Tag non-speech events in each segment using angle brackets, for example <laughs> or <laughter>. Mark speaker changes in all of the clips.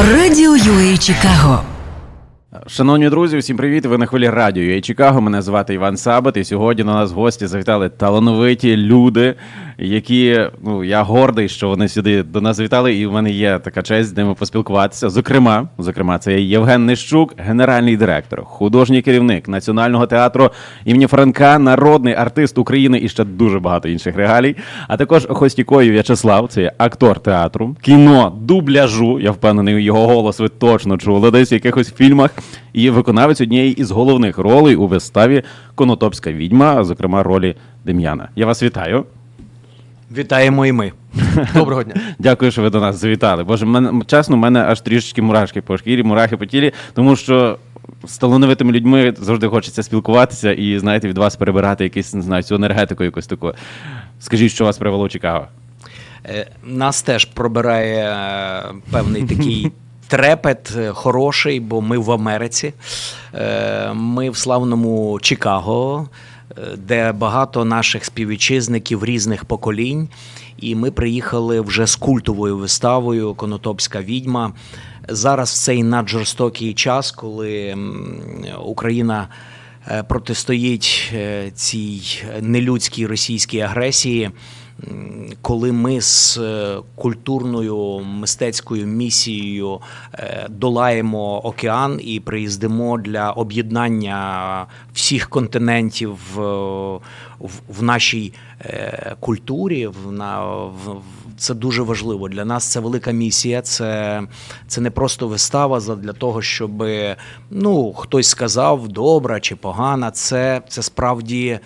Speaker 1: Радіо UA Чикаго.
Speaker 2: Шановні друзі, всім привіт! Ви на хвилі радіо «Я Чикаго. Мене звати Іван Сабат. І сьогодні на нас гості завітали талановиті люди, які ну я гордий, що вони сюди до нас завітали, і в мене є така честь з ними поспілкуватися. Зокрема, зокрема, це Євген Нищук, генеральний директор, художній керівник Національного театру імені Франка, народний артист України і ще дуже багато інших регалій. А також Хостікою В'ячеслав, це актор театру, кіно, дубляжу. Я впевнений, його голос ви точно чули десь в якихось фільмах. І виконавець однієї із головних ролей у виставі Конотопська відьма, зокрема ролі Дем'яна. Я вас вітаю.
Speaker 3: Вітаємо і ми.
Speaker 4: Доброго дня. <laughs>
Speaker 2: Дякую, що ви до нас завітали. Боже, мене чесно, в мене аж трішечки мурашки по шкірі, мурахи по тілі, тому що з талановитими людьми завжди хочеться спілкуватися і, знаєте, від вас перебирати якусь, не знаю, цю енергетику якусь таку. Скажіть, що вас привело Чикаго?
Speaker 3: Е, Нас теж пробирає е, певний такий трепет е, хороший, бо ми в Америці. Е, Ми в славному Чикаго, е, де багато наших співвітчизників різних поколінь. І ми приїхали вже з культовою виставою Конотопська відьма. Зараз в цей наджорстокий час, коли Україна протистоїть цій нелюдській російській агресії. Коли ми з е, культурною мистецькою місією е, долаємо океан і приїздимо для об'єднання всіх континентів в, нашій е, культурі, в- це дуже важливо. Для нас це велика місія. Це, це не просто вистава для того, щоб ну, хтось сказав добра чи погана. Це, це справді.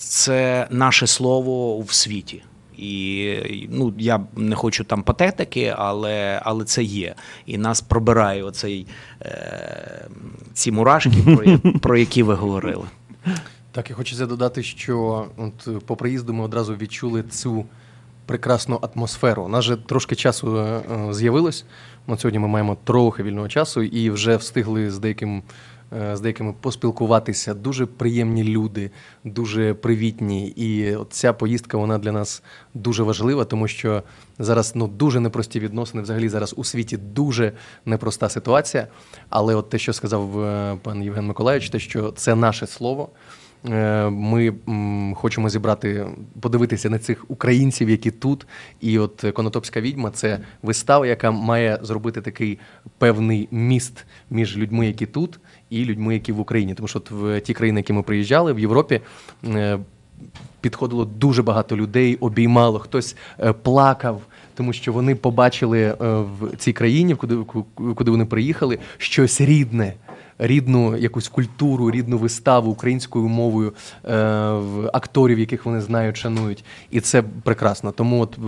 Speaker 3: Це наше слово в світі. І ну, я не хочу там патетики, але, але це є. І нас пробирає оцей, е, ці мурашки, <laughs> про, про які ви говорили.
Speaker 4: Так, і хочеться додати, що от по приїзду ми одразу відчули цю прекрасну атмосферу. У нас же трошки часу е, е, з'явилось. От сьогодні ми маємо трохи вільного часу і вже встигли з деяким. Е, З деякими поспілкуватися, дуже приємні люди, дуже привітні. І от ця поїздка вона для нас дуже важлива, тому що зараз ну дуже непрості відносини. Взагалі зараз у світі дуже непроста ситуація. Але от те, що сказав е, пан Євген Миколаївич, те, що це наше слово. Е, Ми хочемо зібрати, подивитися на цих українців, які тут. І от Конотопська відьма це вистава, яка має зробити такий певний міст між людьми, які тут, і людьми, які в Україні. Тому що от в ті країни, які ми приїжджали, в Європі. е, Підходило дуже багато людей, обіймало, хтось е, плакав, тому що вони побачили в цій країні, куди, куди вони приїхали, щось рідне, рідну якусь культуру, рідну виставу українською мовою, е, акторів, яких вони знають, шанують. І це прекрасно. Тому от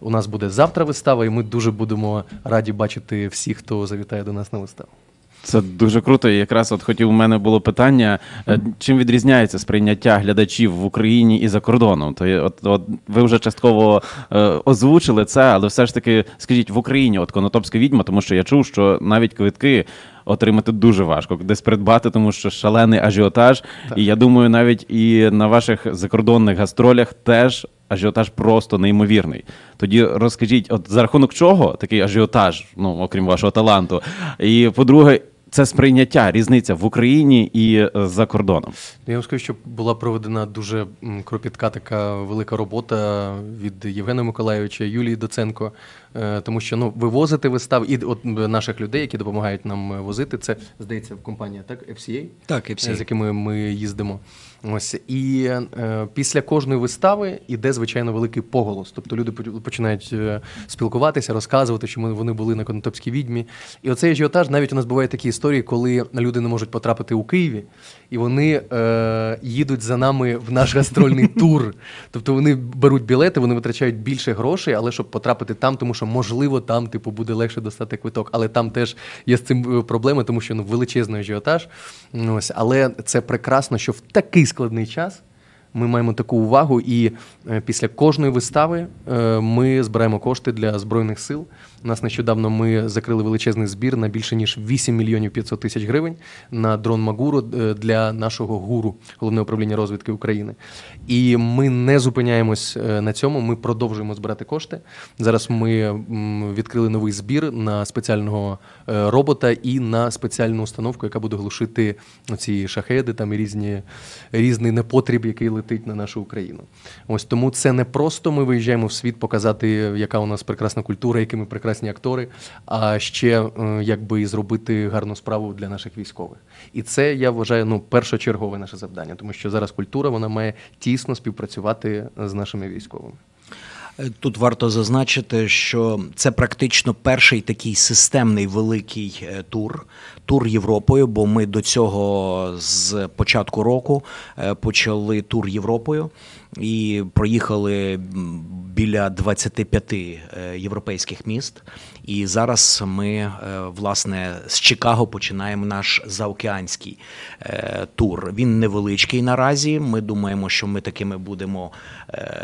Speaker 4: у нас буде завтра вистава, і ми дуже будемо раді бачити всіх, хто завітає до нас на виставу.
Speaker 2: Це дуже круто. І якраз от хотів у мене було питання: е, чим відрізняється сприйняття глядачів в Україні і за кордоном? То от, от ви вже частково е, озвучили це, але все ж таки скажіть в Україні, от Конотопська відьма, тому що я чув, що навіть квитки. Отримати дуже важко, десь придбати, тому що шалений ажіотаж. І я думаю, навіть і на ваших закордонних гастролях теж ажіотаж просто неймовірний. Тоді розкажіть, от за рахунок чого такий ажіотаж, ну окрім вашого таланту, і по-друге, це сприйняття, різниця в Україні і е, за кордоном.
Speaker 4: Ну, Я вам скажу, що була проведена дуже кропітка така велика робота від Євгена Миколайовича, Юлії Доценко, тому що ну, вивозити вистав і от наших людей, які допомагають нам е, возити, це здається компанія, так? FCA?
Speaker 3: Так, FCA.
Speaker 4: з якими ми їздимо. Ось і е, після кожної вистави іде звичайно великий поголос. Тобто люди починають е, спілкуватися, розказувати, що вони були на Конотопській відьмі. І оцей ажіотаж навіть у нас бувають такі історії, коли люди не можуть потрапити у Києві, і вони е, їдуть за нами в наш гастрольний тур. <laughs> Тобто вони беруть білети, вони витрачають більше грошей, але щоб потрапити там, тому що можливо там типу буде легше достати квиток. Але там теж є з цим е, проблеми, тому що ну величезний ажіотаж. Ось, але це прекрасно, що в такий складний час. ми маємо таку увагу, і е, після кожної вистави е, ми збираємо кошти для збройних сил. У нас нещодавно ми закрили величезний збір на більше ніж 8 мільйонів 500 тисяч гривень на дрон Магуру е, для нашого гуру головне управління розвідки України. І ми не зупиняємось е, на цьому. Ми продовжуємо збирати кошти. Зараз ми відкрили новий збір на спеціального е, робота і на спеціальну установку, яка буде глушити ці шахеди там і різні різний непотріб, який летить на нашу Україну. Ось тому це не просто ми виїжджаємо в світ показати, яка у нас прекрасна культура, які ми прекрасні актори, а ще якби зробити гарну справу для наших військових. І це я вважаю ну першочергове наше завдання, тому що зараз культура вона має тісно співпрацювати з нашими військовими.
Speaker 3: Е, Тут варто зазначити, що це практично перший такий системний великий е, тур, тур Європою, бо ми до цього з початку року е, почали тур Європою і проїхали біля 25 е, європейських міст. І зараз ми, е, власне, з Чикаго починаємо наш заокеанський е, тур. Він невеличкий наразі. Ми думаємо, що ми такими будемо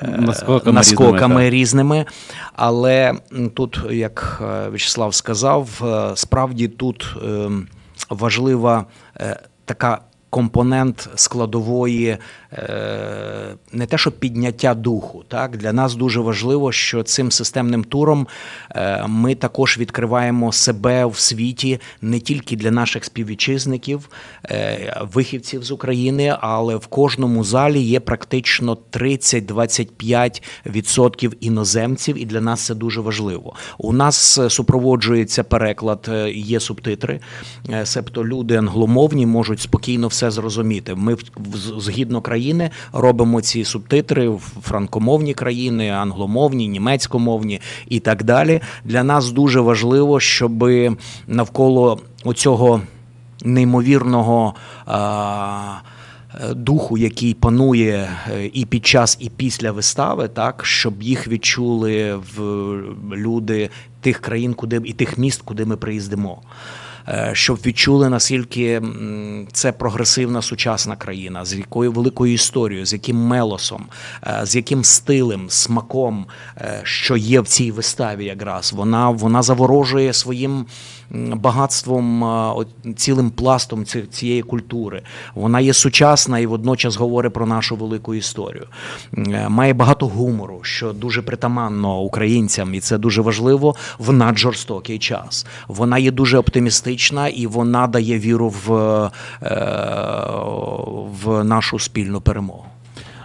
Speaker 2: Наскоками
Speaker 3: наскоками
Speaker 2: різними,
Speaker 3: різними. Але тут, як В'ячеслав сказав, справді тут ем, важлива така. Компонент складової е, не те, що підняття духу. Так для нас дуже важливо, що цим системним туром е, ми також відкриваємо себе в світі не тільки для наших співвітчизників, е, вихівців з України, але в кожному залі є практично 30-25% іноземців, і для нас це дуже важливо. У нас супроводжується переклад, є субтитри, себто люди англомовні можуть спокійно все зрозуміти. Ми згідно країни робимо ці субтитри в франкомовні країни, англомовні, німецькомовні і так далі. Для нас дуже важливо, щоб навколо оцього неймовірного. Духу, який панує е, і під час, і після вистави, так щоб їх відчули в люди тих країн, куди і тих міст, куди ми приїздимо. Е, Щоб відчули наскільки це прогресивна сучасна країна, з якою великою історією, з яким мелосом, е, з яким стилем, смаком, е, що є в цій виставі, якраз. Вона, вона заворожує своїм багатством, цілим пластом цієї культури. Вона є сучасна і водночас говорить про нашу велику історію. Е, Має багато гумору, що дуже притаманно українцям, і це дуже важливо в наджорстокий час. Вона є дуже оптимістична і вона дає віру в, е, в нашу спільну перемогу.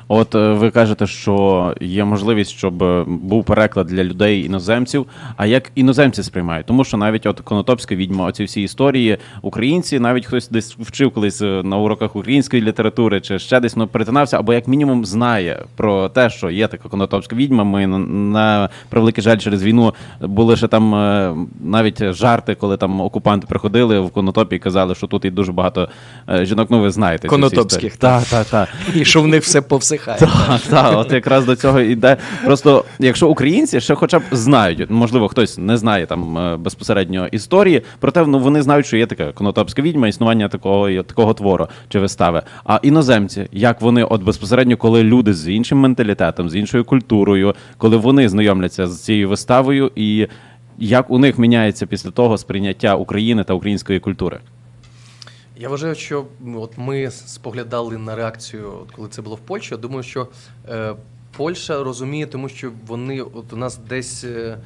Speaker 2: От е, ви кажете, що є можливість, щоб е, був переклад для людей іноземців. А як іноземці сприймають? Тому що навіть от Конотопська відьма, оці всі історії, українці, навіть хтось десь вчив колись е, на уроках української літератури, чи ще десь ну, перетинався, або як мінімум знає про те, що є така Конотопська відьма. Ми на, на превеликий жаль через війну були ще там е, навіть жарти, коли там окупанти приходили в Конотопі і казали, що тут є дуже багато е, жінок. Ну ви знаєте ці всі
Speaker 3: Конотопських.
Speaker 2: Так, так, так.
Speaker 3: І що в них все повсихає.
Speaker 2: Так, так, от якраз до цього йде. Просто якщо українці ще хоча б знають, можливо, хтось не знає там е, безпосередньо історії, проте ну, вони знають, що є така конотопська відьма, існування такого, такого твору чи вистави. А іноземці, як вони, от безпосередньо, коли люди з іншим менталітетом, з іншою культурою, коли вони знайомляться з цією виставою, і як у них міняється після того сприйняття України та української культури?
Speaker 4: Я вважаю, що от ми споглядали на реакцію, коли це було в Польщі. Я думаю, що е, Польща розуміє, тому що вони от у нас десь. Е,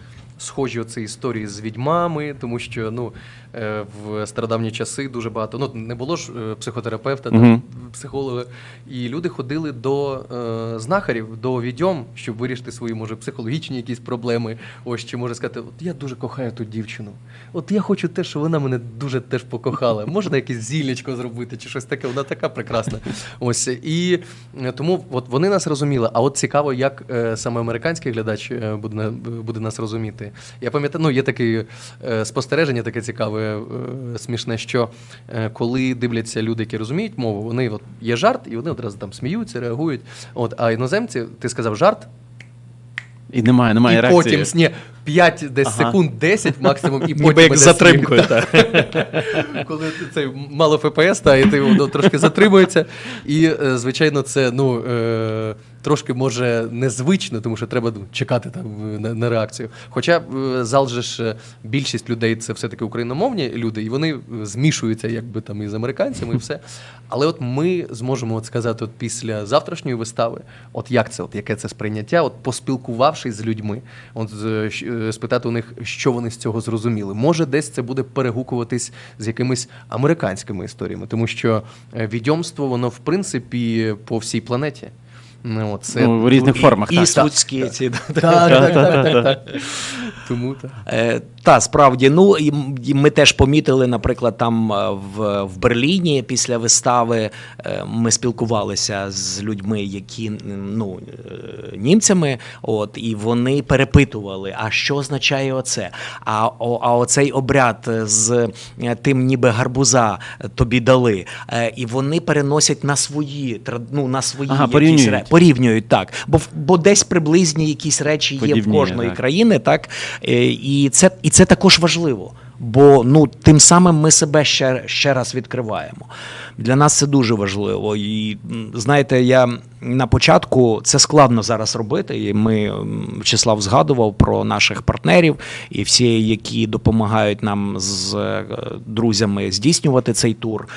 Speaker 4: Схожі оці історії з відьмами, тому що ну е, в стародавні часи дуже багато ну не було ж е, психотерапевта, там, психолога, і люди ходили до е, знахарів, до відьом, щоб вирішити свої може психологічні якісь проблеми. Ось чи може сказати, от я дуже кохаю ту дівчину. От я хочу те, що вона мене дуже теж покохала. Можна якесь зіллячко зробити, чи щось таке, вона така прекрасна. Ось і е, тому от вони нас розуміли. А от цікаво, як е, саме американський глядач буде буде нас розуміти. Я пам'ятаю, ну є таке спостереження, таке цікаве, е, смішне, що е, коли дивляться люди, які розуміють мову, вони от є жарт, і вони одразу там сміються, реагують. От, а іноземці, ти сказав жарт.
Speaker 2: І немає, немає
Speaker 4: і
Speaker 2: реакції.
Speaker 4: потім ні, 5 десь
Speaker 3: Ага.
Speaker 4: секунд, 10 максимум, і потім
Speaker 3: як затримкою.
Speaker 4: стрім. <laughs> коли це мало ФПС, та і ти воно трошки затримується. І, е, звичайно, це ну, е, трошки може незвично, тому що треба ну, чекати там е, на, на реакцію. Хоча е, зал же ж е, більшість людей це все-таки україномовні люди, і вони змішуються якби там із американцями, і все. Але от ми зможемо от сказати, от після завтрашньої вистави, от як це, от яке це сприйняття, от поспілкувавшись з людьми, от спитати у них, що вони з цього зрозуміли. Може, десь це буде перегукуватись з якимись американськими історіями, тому що відьомство, воно в принципі по всій планеті. Ну, це
Speaker 2: Ну, в різних формах. так.
Speaker 3: Іствудські ці. <laughs>
Speaker 4: так, так, так, так, так. Тому так.
Speaker 3: Та справді, ну і ми теж помітили, наприклад, там е, в, в Берліні після вистави е, ми спілкувалися з людьми, які ну е, німцями, от і вони перепитували, а що означає оце? А, о, а оцей обряд з тим, ніби гарбуза тобі дали, і вони переносять на свої ну, на свої
Speaker 2: Ага,
Speaker 3: якісь
Speaker 2: порівнюють.
Speaker 3: ре- порівнюють так. Бо бо десь приблизні якісь речі є в кожної
Speaker 2: так.
Speaker 3: країни, так і це, і це також важливо. Бо ну тим самим ми себе ще, ще раз відкриваємо. Для нас це дуже важливо. І знаєте, я на початку це складно зараз робити. І ми м, Вячеслав згадував про наших партнерів і всі, які допомагають нам з е, друзями здійснювати цей тур.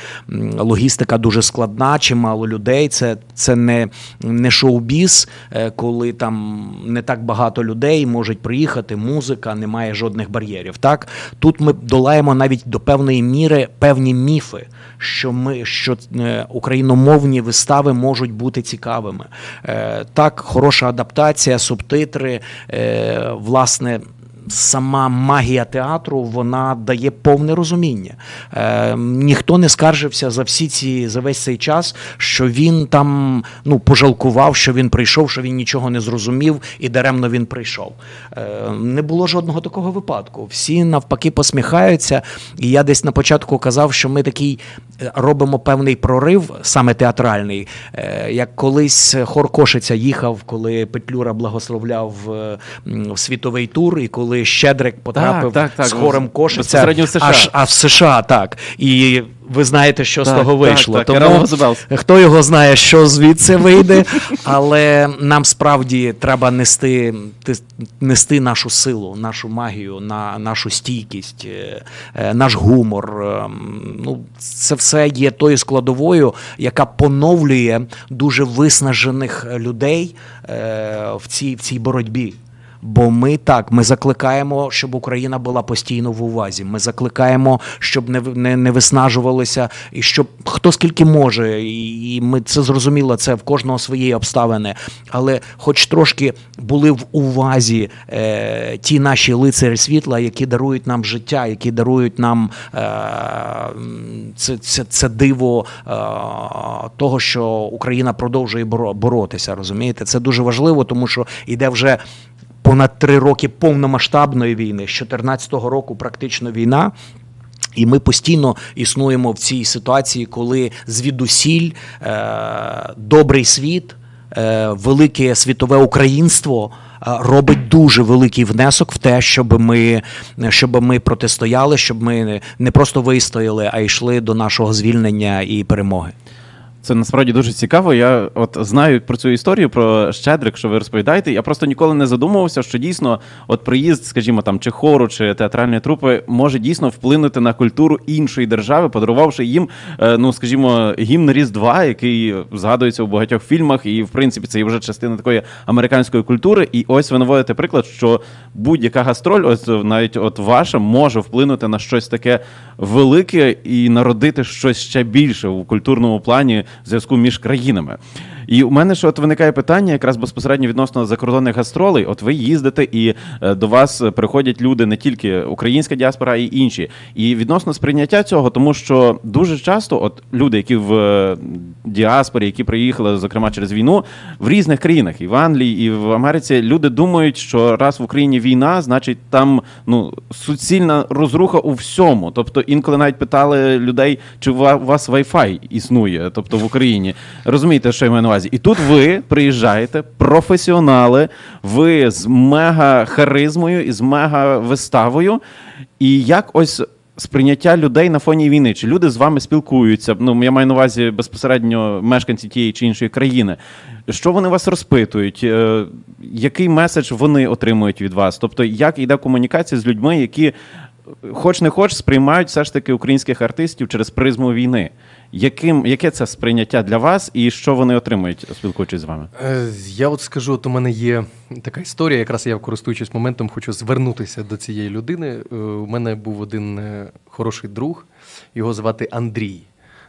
Speaker 3: Логістика дуже складна, чимало людей. Це, це не, не шоу-біз, е, коли там не так багато людей можуть приїхати, музика, немає жодних бар'єрів. Так тут ми долаємо навіть до певної міри певні міфи, що ми що е, україномовні вистави можуть бути цікавими. Е, так, хороша адаптація, субтитри, е, власне. Сама магія театру вона дає повне розуміння. Е, ніхто не скаржився за всі ці за весь цей час, що він там ну пожалкував, що він прийшов, що він нічого не зрозумів і даремно він прийшов. Е, не було жодного такого випадку. Всі навпаки посміхаються. І я десь на початку казав, що ми такий е, робимо певний прорив, саме театральний. Е, як колись хор Кошиця їхав, коли Петлюра благословляв е, в світовий тур, і коли Щедрик потрапив
Speaker 2: так, так,
Speaker 3: з хором Кошиця
Speaker 2: в США.
Speaker 3: аж а в США, так. І ви знаєте, що з того
Speaker 2: так,
Speaker 3: вийшло.
Speaker 2: так,
Speaker 3: Тому хто його знає, що звідси вийде, але нам справді треба нести, ти- нести нашу силу, нашу магію, на нашу стійкість, е, е, наш гумор. Ем, Ну, це все є тою складовою, яка поновлює дуже виснажених людей е, в цій, в цій боротьбі. Бо ми так, ми закликаємо, щоб Україна була постійно в увазі. Ми закликаємо, щоб не, не, не виснажувалися, і щоб хто скільки може, і, ми це зрозуміло, це в кожного свої обставини. Але хоч трошки були в увазі е, ті наші лицарі світла, які дарують нам життя, які дарують нам е, це, це, це диво е, того, що Україна продовжує боро- боротися. Розумієте, це дуже важливо, тому що йде вже понад три роки повномасштабної війни. З 2014 року практично війна. І ми постійно існуємо в цій ситуації, коли звідусіль е, добрий світ, е, велике світове українство е, робить дуже великий внесок в те, щоб ми, щоб ми протистояли, щоб ми не- не просто вистояли, а йшли до нашого звільнення і перемоги.
Speaker 2: Це насправді дуже цікаво. Я от знаю про цю історію про Щедрик, що ви розповідаєте. Я просто ніколи не задумувався, що дійсно, от приїзд, скажімо, там чи хору, чи театральної трупи може дійсно вплинути на культуру іншої держави, подарувавши їм, е, ну скажімо, гімн Різдва, який згадується у багатьох фільмах, і в принципі це є вже частина такої американської культури. І ось ви наводите приклад, що будь-яка гастроль, ось навіть от ваша, може вплинути на щось таке велике і народити щось ще більше у культурному плані в зв'язку між країнами. І у мене ж от виникає питання, якраз безпосередньо відносно закордонних гастролей. От ви їздите, і е, до вас приходять люди не тільки українська діаспора, а й інші. І відносно сприйняття цього, тому що дуже часто, от люди, які в е, діаспорі, які приїхали, зокрема через війну, в різних країнах, і в Англії, і в Америці, люди думають, що раз в Україні війна, значить там ну суцільна розруха у всьому. Тобто інколи навіть питали людей, чи у вас Wi-Fi існує, тобто в Україні. Розумієте, що я маю на увазі? Увазі. І тут ви приїжджаєте, професіонали, ви з мега харизмою і з мега виставою. І як ось сприйняття людей на фоні війни? Чи люди з вами спілкуються? Ну, я маю на увазі безпосередньо мешканці тієї чи іншої країни. Що вони вас розпитують? Е, Який меседж вони отримують від вас? Тобто, як йде комунікація з людьми, які хоч не хоч сприймають все ж таки українських артистів через призму війни? Яким, яке це сприйняття для вас і що вони отримують, спілкуючись з вами?
Speaker 4: Е, Я от скажу, от у мене є така історія. Якраз я, користуючись моментом, хочу звернутися до цієї людини. Е, У мене був один е, хороший друг, його звати Андрій.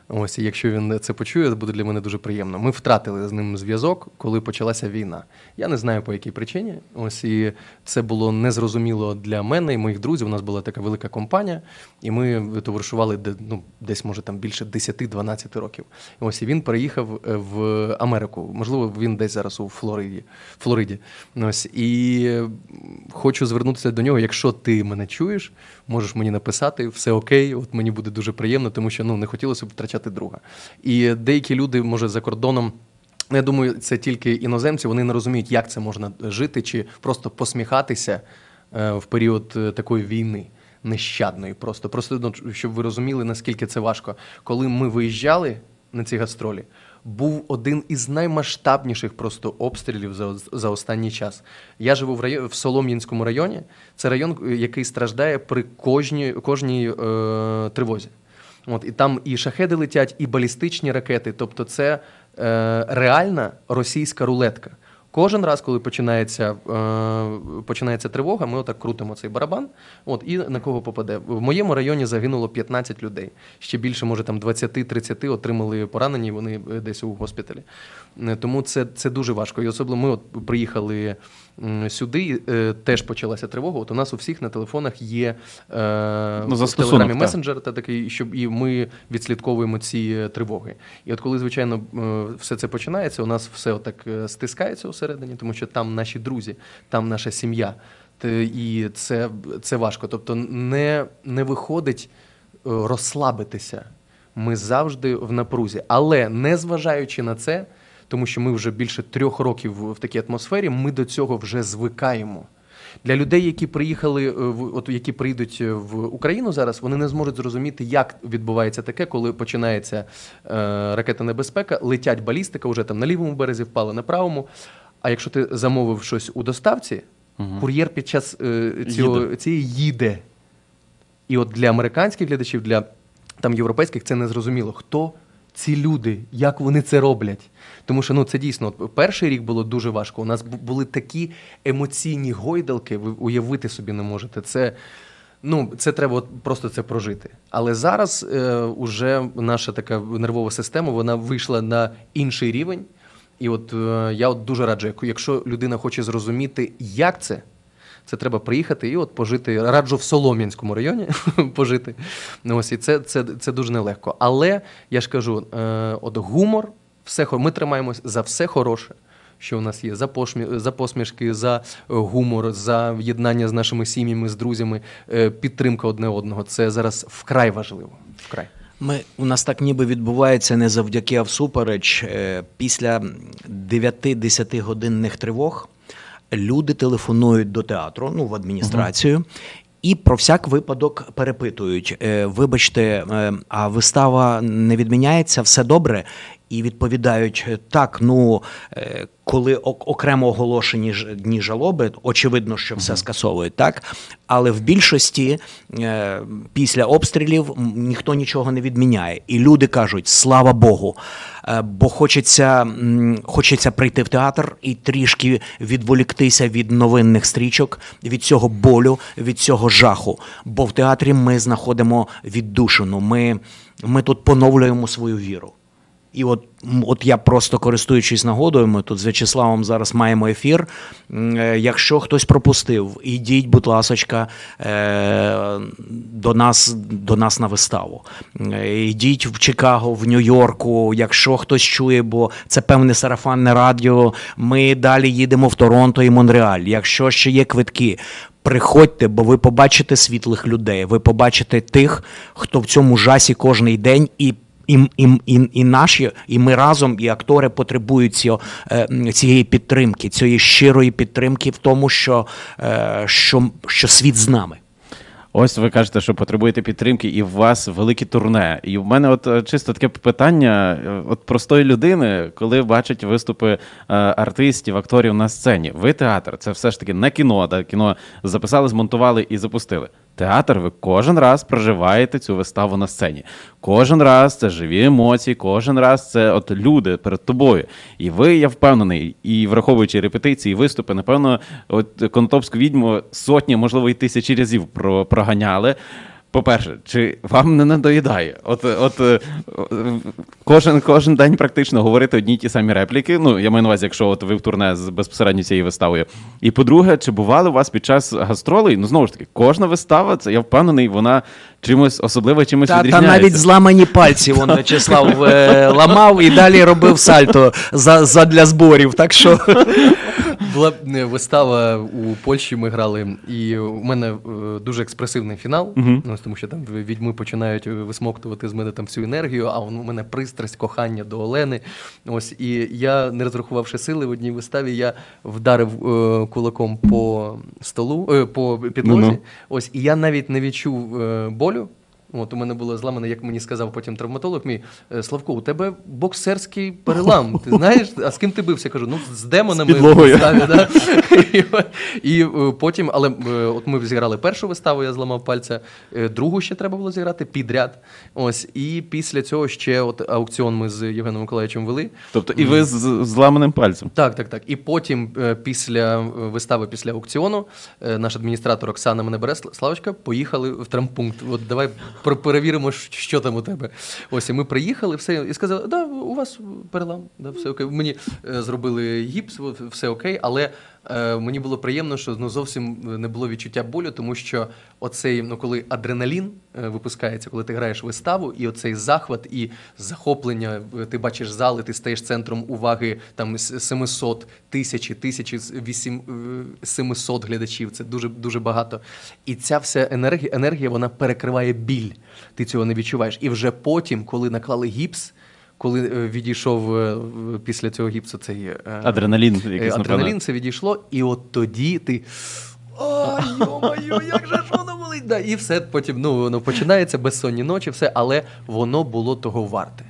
Speaker 4: Ось, і якщо він це почує, буде для мене дуже приємно. Ми втратили з ним зв'язок, коли почалася війна. Я не знаю по якій причині. Ось і це було незрозуміло для мене і моїх друзів. У нас була така велика компанія, і ми товаришували ну, десь, може, там більше 10-12 років. Ось і він переїхав е, в Америку. Можливо, він десь зараз у Флориді. Флориді. Ось і хочу звернутися до нього. Якщо ти мене чуєш, можеш мені написати, все окей. От мені буде дуже приємно, тому що ну не хотілося б втрачати друга. І деякі люди, може, за кордоном. Я думаю, це тільки іноземці, вони не розуміють, як це можна жити, чи просто посміхатися е, в період е, такої війни нещадної. Просто просто ну, щоб ви розуміли, наскільки це важко. Коли ми виїжджали на ці гастролі, був один із наймасштабніших просто обстрілів за, за останній час. Я живу в районі в Солом'янському районі. Це район, е, який страждає при кожній, кожній е, тривозі. От, і там і шахеди летять, і балістичні ракети. Тобто, це е, реальна російська рулетка. Кожен раз, коли починається, е, починається тривога, ми отак крутимо цей барабан. От, і на кого попаде. В моєму районі загинуло 15 людей. Ще більше, може, там 20-30 отримали поранені, вони е, десь у госпіталі. Е, Тому це, це дуже важко. І особливо ми от приїхали сюди, е, теж почалася тривога. От у нас у всіх на телефонах є е,
Speaker 2: ну,
Speaker 4: в телеграмі
Speaker 2: так.
Speaker 4: месенджер та такий, щоб і ми відслідковуємо ці е, тривоги. І от коли, звичайно, е, все це починається, у нас все отак е, стискається усередині, тому що там наші друзі, там наша сім'я. І це, це важко. Тобто не, не виходить розслабитися. Ми завжди в напрузі. Але незважаючи на це, тому що ми вже більше трьох років в такій атмосфері, ми до цього вже звикаємо. Для людей, які приїхали, е, от які прийдуть е, в Україну зараз, вони не зможуть зрозуміти, як відбувається таке, коли починається е, ракетна небезпека, летять балістика, вже там на лівому березі впали, на правому. А якщо ти замовив щось у доставці, кур'єр під час е, цього,
Speaker 2: Їде.
Speaker 4: цієї їде. І от для американських глядачів, для там європейських це не зрозуміло. Хто ці люди, як вони це роблять? Тому що ну це дійсно перший рік було дуже важко. У нас були такі емоційні гойдалки, ви уявити собі не можете. Це. Ну, це треба от просто це прожити. Але зараз е, уже наша така нервова система вона вийшла на інший рівень. І от е, я от дуже раджу, якщо людина хоче зрозуміти, як це, це треба приїхати і от пожити. Раджу в Солом'янському районі <laughs> пожити. Ну, ось і це, це, це дуже нелегко. Але я ж кажу, е, от гумор, все ми тримаємось за все хороше. Що у нас є за пошмі, за посмішки, за е, гумор, за єднання з нашими сім'ями, з друзями, е, підтримка одне одного. Це зараз вкрай важливо. Вкрай.
Speaker 3: Ми, у нас так ніби відбувається не завдяки, а всупереч. Е, Після 9-10 годинних тривог люди телефонують до театру, ну, в адміністрацію. І про всяк випадок перепитують: е, вибачте, е, а вистава не відміняється, все добре. І відповідають так. Ну е, коли окремо оголошені дні жалоби, очевидно, що все скасовують, так але в більшості е, після обстрілів ніхто нічого не відміняє. І люди кажуть: слава Богу, Е, бо хочеться, хочеться прийти в театр і трішки відволіктися від новинних стрічок, від цього болю, від цього жаху. Бо в театрі ми знаходимо віддушину. Ми, ми тут поновлюємо свою віру. І от, от я просто користуючись нагодою, ми тут з В'ячеславом зараз маємо ефір. Е, Якщо хтось пропустив, ідіть, будь ласочка, е, до нас, до нас на виставу. Е, Йдіть в Чикаго, в Нью-Йорку. Якщо хтось чує, бо це певне сарафанне радіо. Ми далі їдемо в Торонто і Монреаль. Якщо ще є квитки. Приходьте, бо ви побачите світлих людей, ви побачите тих, хто в цьому жасі кожний день і і, і, і, і наші, і ми разом, і актори потребують цього, е, цієї підтримки, цієї щирої підтримки в тому, що, е, що, що світ з нами.
Speaker 2: Ось ви кажете, що потребуєте підтримки, і у вас великі турне. І в мене, от е, чисто таке питання: от простої людини, коли бачить виступи артистів, акторів на сцені. Ви театр, це все ж таки не кіно, да, кіно записали, змонтували і запустили. Театр, ви кожен раз проживаєте цю виставу на сцені. Кожен раз це живі емоції, кожен раз це от люди перед тобою. І ви, я впевнений, і враховуючи репетиції, виступи, напевно, от Конотопську відьму сотні, можливо, і тисячі разів проганяли. По-перше, чи вам не надоїдає? От, от е, кожен, кожен день практично говорити одні й ті самі репліки. Ну, я маю на увазі, якщо от ви в турне з безпосередньо цією виставою. І по-друге, чи бували у вас під час гастролей? Ну, знову ж таки, кожна вистава, це я впевнений, вона чимось особливо, чимось
Speaker 3: Та, та навіть зламані пальці <laughs> вон Вячеслав е, ламав і далі робив сальто за, за для зборів. Так що
Speaker 4: Була е, вистава у Польщі, ми грали, і у мене е, дуже експресивний фінал,
Speaker 2: Мгм.
Speaker 4: ну, тому що там відьми починають е, висмоктувати з мене там всю енергію, а у мене пристрасть, кохання до Олени. Ось, і я, не розрахувавши сили в одній виставі, я вдарив е, кулаком по столу, е, по підлозі.
Speaker 2: Ну-ну.
Speaker 4: Ось, і я навіть не відчув е, болю. От у мене було зламане, як мені сказав потім травматолог мій «Е, Славко, у тебе боксерський перелам. Ти <laughs> знаєш, а з ким ти бився? Кажу, ну з демонами
Speaker 2: З
Speaker 4: виставі, да? <laughs> і, і е, потім, але е, от ми зіграли першу виставу, я зламав пальця, другу ще треба було зіграти підряд. Ось, і після цього ще от аукціон ми з Євгеном Миколаївичем вели.
Speaker 2: Тобто, і ви з, зламаним пальцем.
Speaker 4: Так, так, так. І потім, після вистави, після аукціону, наш адміністратор Оксана мене бере, Славочка, поїхали в травмпункт. От давай перевіримо, що там у тебе. Ось, і ми приїхали, все, і сказали, да, у вас перелам, да, все окей. Мені е, зробили гіпс, все окей, але е, мені було приємно, що ну, зовсім не було відчуття болю, тому що оцей, ну, коли адреналін е, випускається, коли ти граєш виставу, і оцей захват і захоплення, е, ти бачиш зали, ти стаєш центром уваги там с- 700, тисячі, тисячі, з- вісім- е, 700 глядачів. Це дуже дуже багато. І ця вся енергія, енергія вона перекриває біль. Ти цього не відчуваєш. І вже потім, коли наклали гіпс. Коли е, відійшов е, після цього гіпсу цей е,
Speaker 2: Адреналін якийсь,
Speaker 4: адреналін, це відійшло, і от тоді ти. Ой, йо-моє, як же ж воно болить? Да, і все потім ну, воно починається безсонні ночі, все, але воно було того варте.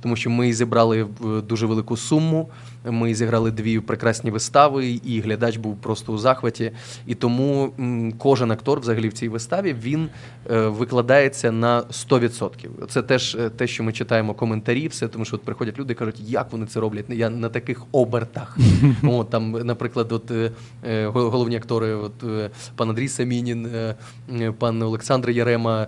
Speaker 4: Тому що ми зібрали дуже велику суму, ми зіграли дві прекрасні вистави, і глядач був просто у захваті. І тому кожен актор взагалі в цій виставі він е, викладається на 100%. Це теж е, те, що ми читаємо коментарі, все, тому що от приходять люди і кажуть, як вони це роблять. Я на таких обертах. <laughs> От, там, наприклад, от, е, гол- головні актори, от, пан Андрій Самінін, пан Олександр Ярема,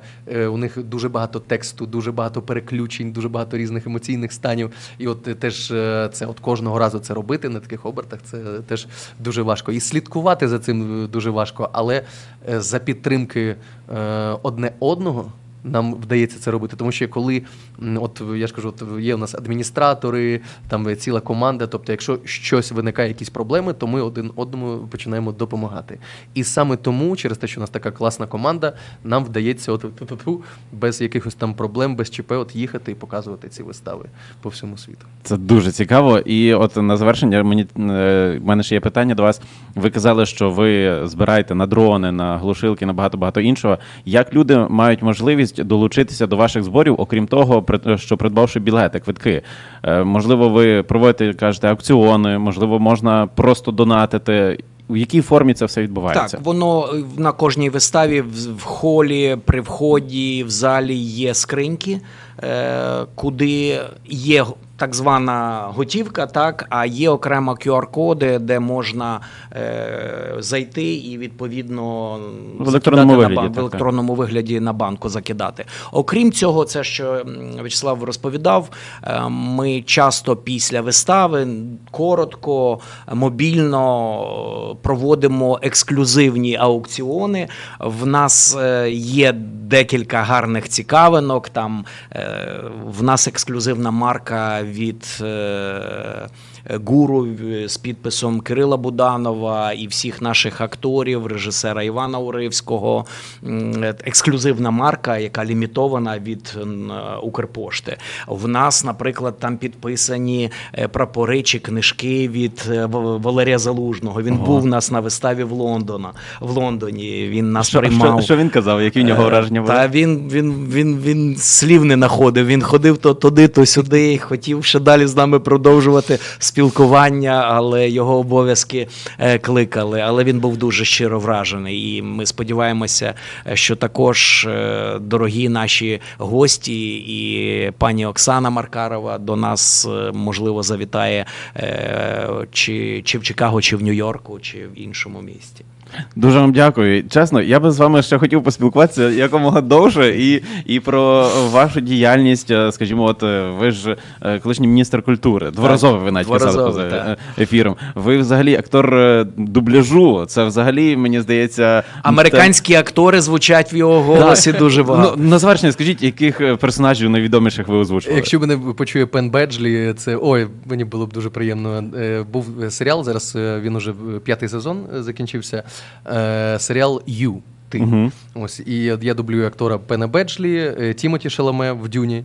Speaker 4: у них дуже багато тексту, дуже багато переключень, дуже багато різних емоційних станів. І от теж це от кожного разу це робити на таких обертах, це теж дуже важко. І слідкувати за цим дуже важко, але е, за підтримки е, одне одного. Нам вдається це робити, тому що коли от я ж кажу, от є у нас адміністратори, там ціла команда. Тобто, якщо щось виникає, якісь проблеми, то ми один одному починаємо допомагати. І саме тому, через те, що у нас така класна команда, нам вдається от без якихось там проблем, без ЧП, от їхати і показувати ці вистави по всьому світу.
Speaker 2: Це дуже цікаво. І от на завершення мені е, в мене ще є питання до вас. Ви казали, що ви збираєте на дрони, на глушилки, на багато багато іншого. Як люди мають можливість долучитися до ваших зборів, окрім того, що придбавши білети, квитки? Е, Можливо, ви проводите, кажете, аукціони, можливо, можна просто донатити. У якій формі це все відбувається?
Speaker 3: Так, воно е, на кожній виставі в, в холі, при вході, в залі є скриньки, е, куди є так звана готівка, так, а є окремо QR-коди, де можна е, зайти і відповідно
Speaker 2: В електронному
Speaker 3: закидати на
Speaker 2: вигляді,
Speaker 3: бан- в
Speaker 2: так,
Speaker 3: електронному вигляді на банку закидати. Окрім цього, це що Вячеслав розповідав. е, Ми часто після вистави коротко, мобільно е, проводимо ексклюзивні аукціони. В нас е, є декілька гарних цікавинок. Там е, в нас ексклюзивна марка від е, гуру е, з підписом Кирила Буданова і всіх наших акторів, режисера Івана Уривського. Е, Ексклюзивна марка, яка лімітована від е, Укрпошти. В нас, наприклад, там підписані прапори чи книжки від Валерія Залужного. Він був у нас на виставі в Лондона. В Лондоні він нас
Speaker 2: Що,
Speaker 3: приймав.
Speaker 2: що, що він казав? Які в нього враження були?
Speaker 3: Та він, він, він, він слів не знаходив. Він ходив то туди, то сюди, хотів ще далі з нами продовжувати спілкування, але його обов'язки е, кликали. Але він був дуже щиро вражений. І ми сподіваємося, е, що також е, дорогі наші гості і пані Оксана Маркарова до нас можливо завітає чи, чи в Чикаго, чи в Нью-Йорку, чи в іншому місті.
Speaker 2: Дуже вам дякую. Чесно, я би з вами ще хотів поспілкуватися якомога довше і, і про вашу діяльність. е, Скажімо, от е, ви ж е, колишній міністр культури, дворазовий ви навіть казали поза
Speaker 3: так.
Speaker 2: ефіром. Ви взагалі актор дубляжу. Це взагалі, мені здається,
Speaker 3: Американські актори звучать в його голосі дуже
Speaker 2: Ну,
Speaker 3: багато.
Speaker 2: на завершення, скажіть, яких персонажів найвідоміших ви озвучували?
Speaker 4: Якщо мене почує Пен Беджлі, це ой, мені було б дуже приємно. Був серіал, зараз він уже п'ятий сезон закінчився. Е, Серіал Ю. Ти.
Speaker 2: Угу.
Speaker 4: Ось, і я- дублюю актора Пена Беджлі, е, Тімоті Шаламе в Дюні,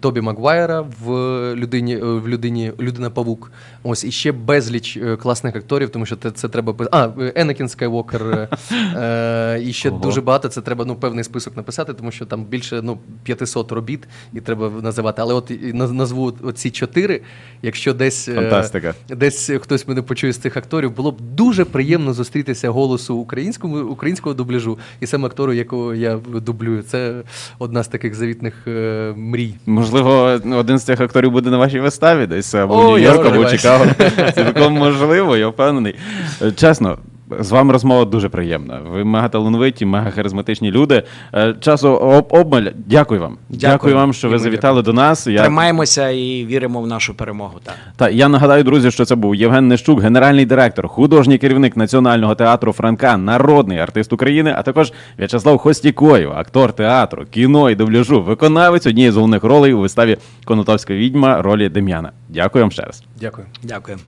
Speaker 4: Тобі Магуайра в людині, е, в людині Людина Павук. Ось і ще безліч е, класних акторів, тому що це, це треба А, е, Енакін Скайвокер. е, е, І ще
Speaker 2: Ого.
Speaker 4: дуже багато. Це треба ну, певний список написати, тому що там більше ну, 500 робіт і треба називати. Але от назву оці чотири, якщо десь. е,
Speaker 2: Фантастика.
Speaker 4: Десь хтось мене почує з цих акторів, було б дуже приємно зустрітися голосу українському українського дубляжу і саме актору, якого я дублюю. Це одна з таких завітних е, мрій.
Speaker 2: Можливо, один з цих акторів буде на вашій виставі десь або в Нью-Йорку, або в. Чикаго. <laughs> Цілком можливо, я впевнений. Е, Чесно. З вами розмова дуже приємна. Ви мега талановиті, мега харизматичні люди. Е, Часу об- обмаль. Дякую вам. Дякую,
Speaker 3: Дякую.
Speaker 2: вам, що ви завітали до нас. Я...
Speaker 3: Тримаємося і віримо в нашу перемогу. Так.
Speaker 2: Та я нагадаю, друзі, що це був Євген Нещук, генеральний директор, художній керівник Національного театру Франка, народний артист України, а також В'ячеслав Хостікоєв, актор театру, кіно і дубляжу, виконавець однієї з головних ролей у виставі Конотопська відьма ролі Дем'яна. Дякую вам ще раз.
Speaker 4: Дякую.
Speaker 3: Дякую.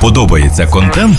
Speaker 5: Подобається контент?